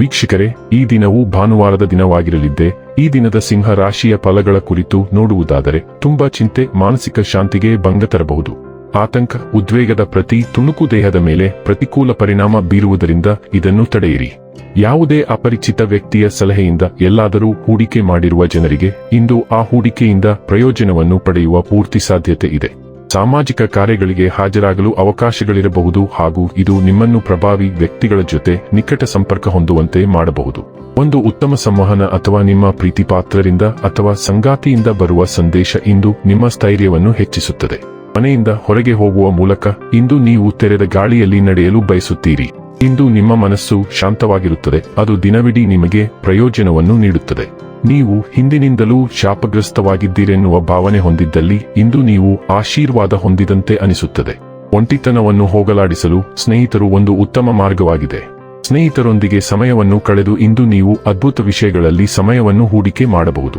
ವೀಕ್ಷಕರೇ, ಈ ದಿನವು ಭಾನುವಾರದ ದಿನವಾಗಿರಲಿದ್ದೆ, ಈ ದಿನದ ಸಿಂಹ ರಾಶಿಯ ಫಲಗಳ ಕುರಿತು ನೋಡುವುದಾದರೆ ತುಂಬಾ ಚಿಂತೆ, ಮಾನಸಿಕ ಶಾಂತಿಗೆ ಭಂಗ ತರಬಹುದು. ಆತಂಕ, ಉದ್ವೇಗದ ಪ್ರತಿ ತುಣುಕು ದೇಹದ ಮೇಲೆ ಪ್ರತಿಕೂಲ ಪರಿಣಾಮ ಬೀರುವುದರಿಂದ ಇದನ್ನು ತಡೆಯಿರಿ. ಯಾವುದೇ ಅಪರಿಚಿತ ವ್ಯಕ್ತಿಯ ಸಲಹೆಯಿಂದ ಎಲ್ಲಾದರೂ ಹೂಡಿಕೆ ಮಾಡಿರುವ ಜನರಿಗೆ ಇಂದು ಆ ಹೂಡಿಕೆಯಿಂದ ಪ್ರಯೋಜನವನ್ನು ಪಡೆಯುವ ಪೂರ್ತಿ ಸಾಧ್ಯತೆ ಇದೆ. ಸಾಮಾಜಿಕ ಕಾರ್ಯಗಳಿಗೆ ಹಾಜರಾಗಲು ಅವಕಾಶಗಳಿರಬಹುದು ಹಾಗೂ ಇದು ನಿಮ್ಮನ್ನು ಪ್ರಭಾವಿ ವ್ಯಕ್ತಿಗಳ ಜೊತೆ ನಿಕಟ ಸಂಪರ್ಕ ಹೊಂದುವಂತೆ ಮಾಡಬಹುದು. ಒಂದು ಉತ್ತಮ ಸಂವಹನ ಅಥವಾ ನಿಮ್ಮ ಪ್ರೀತಿಪಾತ್ರರಿಂದ ಅಥವಾ ಸಂಗಾತಿಯಿಂದ ಬರುವ ಸಂದೇಶ ಇಂದು ನಿಮ್ಮ ಸ್ಥೈರ್ಯವನ್ನು ಹೆಚ್ಚಿಸುತ್ತದೆ. ಮನೆಯಿಂದ ಹೊರಗೆ ಹೋಗುವ ಮೂಲಕ ಇಂದು ನೀವು ತೆರೆದ ಗಾಳಿಯಲ್ಲಿ ನಡೆಯಲು ಬಯಸುತ್ತೀರಿ. ಇಂದು ನಿಮ್ಮ ಮನಸ್ಸು ಶಾಂತವಾಗಿರುತ್ತದೆ. ಅದು ದಿನವಿಡೀ ನಿಮಗೆ ಪ್ರಯೋಜನವನ್ನು ನೀಡುತ್ತದೆ. ನೀವು ಹಿಂದಿನಿಂದಲೂ ಶಾಪಗ್ರಸ್ತವಾಗಿದ್ದೀರೆನ್ನುವ ಭಾವನೆ ಹೊಂದಿದ್ದಲ್ಲಿ ಇಂದು ನೀವು ಆಶೀರ್ವಾದ ಹೊಂದಿದಂತೆ ಅನಿಸುತ್ತದೆ. ಒಂಟಿತನವನ್ನು ಹೋಗಲಾಡಿಸಲು ಸ್ನೇಹಿತರು ಒಂದು ಉತ್ತಮ ಮಾರ್ಗವಾಗಿದೆ. ಸ್ನೇಹಿತರೊಂದಿಗೆ ಸಮಯವನ್ನು ಕಳೆದು ಇಂದು ನೀವು ಅದ್ಭುತ ವಿಷಯಗಳಲ್ಲಿ ಸಮಯವನ್ನು ಹೂಡಿಕೆ ಮಾಡಬಹುದು.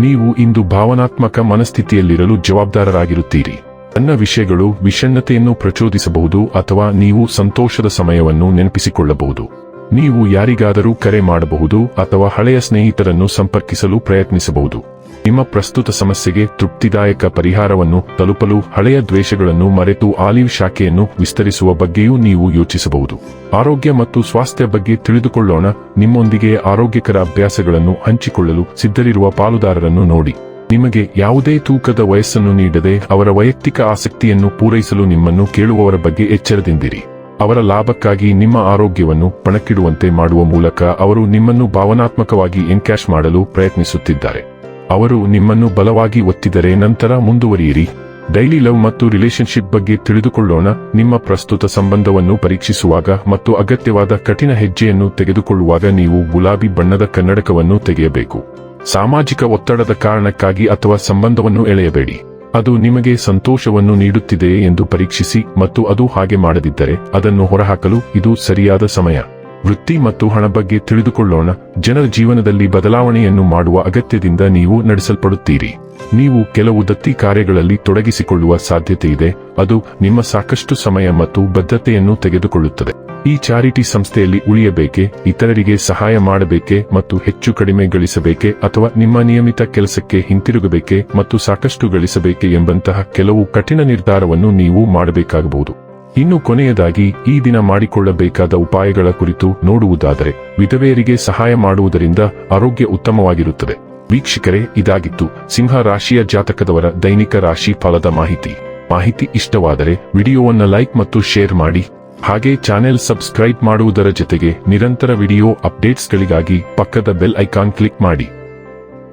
ನೀವು ಇಂದು ಭಾವನಾತ್ಮಕ ಮನಸ್ಥಿತಿಯಲ್ಲಿರಲು ಜವಾಬ್ದಾರರಾಗಿರುತ್ತೀರಿ. ತನ್ನ ವಿಷಯಗಳು ವಿಷಣ್ಣತೆಯನ್ನು ಪ್ರಚೋದಿಸಬಹುದು ಅಥವಾ ನೀವು ಸಂತೋಷದ ಸಮಯವನ್ನು ನೆನಪಿಸಿಕೊಳ್ಳಬಹುದು. ನೀವು ಯಾರಿಗಾದರೂ ಕರೆ ಮಾಡಬಹುದು ಅಥವಾ ಹಳೆಯ ಸ್ನೇಹಿತರನ್ನು ಸಂಪರ್ಕಿಸಲು ಪ್ರಯತ್ನಿಸಬಹುದು. ನಿಮ್ಮ ಪ್ರಸ್ತುತ ಸಮಸ್ಯೆಗೆ ತೃಪ್ತಿದಾಯಕ ಪರಿಹಾರವನ್ನು ತಲುಪಲು ಹಳೆಯ ದ್ವೇಷಗಳನ್ನು ಮರೆತು ಆಲಿವ್ ಶಾಖೆಯನ್ನು ವಿಸ್ತರಿಸುವ ಬಗ್ಗೆಯೂ ನೀವು ಯೋಚಿಸಬಹುದು. ಆರೋಗ್ಯ ಮತ್ತು ಸ್ವಾಸ್ಥ್ಯ ಬಗ್ಗೆ ತಿಳಿದುಕೊಳ್ಳೋಣ. ನಿಮ್ಮೊಂದಿಗೆ ಆರೋಗ್ಯಕರ ಅಭ್ಯಾಸಗಳನ್ನು ಹಂಚಿಕೊಳ್ಳಲು ಸಿದ್ಧರಿರುವ ಪಾಲುದಾರರನ್ನು ನೋಡಿ. ನಿಮಗೆ ಯಾವುದೇ ತೂಕದ ವಯಸ್ಸನ್ನು ನೀಡದೆ ಅವರ ವೈಯಕ್ತಿಕ ಆಸಕ್ತಿಯನ್ನು ಪೂರೈಸಲು ನಿಮ್ಮನ್ನು ಕೇಳುವವರ ಬಗ್ಗೆ ಎಚ್ಚರದಿಂದಿರಿ. ಅವರ ಲಾಭಕ್ಕಾಗಿ ನಿಮ್ಮ ಆರೋಗ್ಯವನ್ನು ಪಣಕ್ಕಿಡುವಂತೆ ಮಾಡುವ ಮೂಲಕ ಅವರು ನಿಮ್ಮನ್ನು ಭಾವನಾತ್ಮಕವಾಗಿ ಎನ್ಕ್ಯಾಶ್ ಮಾಡಲು ಪ್ರಯತ್ನಿಸುತ್ತಿದ್ದಾರೆ. ಅವರು ನಿಮ್ಮನ್ನು ಬಲವಾಗಿ ಒತ್ತಿದರೆ ನಂತರ ಮುಂದುವರಿಯಿರಿ. ಡೈಲಿ ಲವ್ ಮತ್ತು ರಿಲೇಶನ್ಶಿಪ್ ಬಗ್ಗೆ ತಿಳಿದುಕೊಳ್ಳೋಣ. ನಿಮ್ಮ ಪ್ರಸ್ತುತ ಸಂಬಂಧವನ್ನು ಪರೀಕ್ಷಿಸುವಾಗ ಮತ್ತು ಅಗತ್ಯವಾದ ಕಠಿಣ ಹೆಜ್ಜೆಯನ್ನು ತೆಗೆದುಕೊಳ್ಳುವಾಗ ನೀವು ಗುಲಾಬಿ ಬಣ್ಣದ ಕನ್ನಡಕವನ್ನು ತೆಗೆಯಬೇಕು. ಸಾಮಾಜಿಕ ಒತ್ತಡದ ಕಾರಣಕ್ಕಾಗಿ ಅಥವಾ ಸಂಬಂಧವನ್ನು ಎಳೆಯಬೇಡಿ. ಅದು ನಿಮಗೆ ಸಂತೋಷವನ್ನು ನೀಡುತ್ತಿದೆಯೇ ಎಂದು ಪರೀಕ್ಷಿಸಿ ಮತ್ತು ಅದು ಹಾಗೆ ಮಾಡದಿದ್ದರೆ ಅದನ್ನು ಹೊರಹಾಕಲು ಇದು ಸರಿಯಾದ ಸಮಯ. ವೃತ್ತಿ ಮತ್ತು ಹಣ ಬಗ್ಗೆ ತಿಳಿದುಕೊಳ್ಳೋಣ. ಜನರ ಜೀವನದಲ್ಲಿ ಬದಲಾವಣೆಯನ್ನು ಮಾಡುವ ಅಗತ್ಯದಿಂದ ನೀವು ನಡೆಸಲ್ಪಡುತ್ತೀರಿ. ನೀವು ಕೆಲವು ದತ್ತಿ ಕಾರ್ಯಗಳಲ್ಲಿ ತೊಡಗಿಸಿಕೊಳ್ಳುವ ಸಾಧ್ಯತೆ ಇದೆ. ಅದು ನಿಮ್ಮ ಸಾಕಷ್ಟು ಸಮಯ ಮತ್ತು ಬದ್ಧತೆಯನ್ನು ತೆಗೆದುಕೊಳ್ಳುತ್ತದೆ. ಈ ಚಾರಿಟಿ ಸಂಸ್ಥೆಯಲ್ಲಿ ಉಳಿಯಬೇಕೆ, ಇತರರಿಗೆ ಸಹಾಯ ಮಾಡಬೇಕೆ ಮತ್ತು ಹೆಚ್ಚು ಕಡಿಮೆ ಗಳಿಸಬೇಕೆ ಅಥವಾ ನಿಮ್ಮ ನಿಯಮಿತ ಕೆಲಸಕ್ಕೆ ಹಿಂತಿರುಗಬೇಕೆ ಮತ್ತು ಸಾಕಷ್ಟು ಗಳಿಸಬೇಕೆ ಎಂಬಂತಹ ಕೆಲವು ಕಠಿಣ ನಿರ್ಧಾರವನ್ನು ನೀವು ಮಾಡಬೇಕಾಗಬಹುದು. ಇನ್ನು ಕೊನೆಯದಾಗಿ ಈ ದಿನ ಮಾಡಿಕೊಳ್ಳಬೇಕಾದ ಉಪಾಯಗಳ ಕುರಿತು ನೋಡುವುದಾದರೆ ವಿಧವೆಯರಿಗೆ ಸಹಾಯ ಮಾಡುವುದರಿಂದ ಆರೋಗ್ಯ ಉತ್ತಮವಾಗಿರುತ್ತದೆ. ವೀಕ್ಷಕರೇ, ಇದಾಗಿತ್ತು ಸಿಂಹ ರಾಶಿಯ ಜಾತಕದವರ ದೈನಿಕ ರಾಶಿ ಫಲದ ಮಾಹಿತಿ. ಮಾಹಿತಿ ಇಷ್ಟವಾದರೆ ವಿಡಿಯೋವನ್ನು ಲೈಕ್ ಮತ್ತು ಶೇರ್ ಮಾಡಿ. ಹಾಗೆ ಚಾನೆಲ್ ಸಬ್ಸ್ಕ್ರೈಬ್ ಮಾಡುವುದರ ಜೊತೆಗೆ ನಿರಂತರ ವಿಡಿಯೋ ಅಪ್ಡೇಟ್ಸ್ಗಳಿಗಾಗಿ ಪಕ್ಕದ ಬೆಲ್ ಐಕಾನ್ ಕ್ಲಿಕ್ ಮಾಡಿ.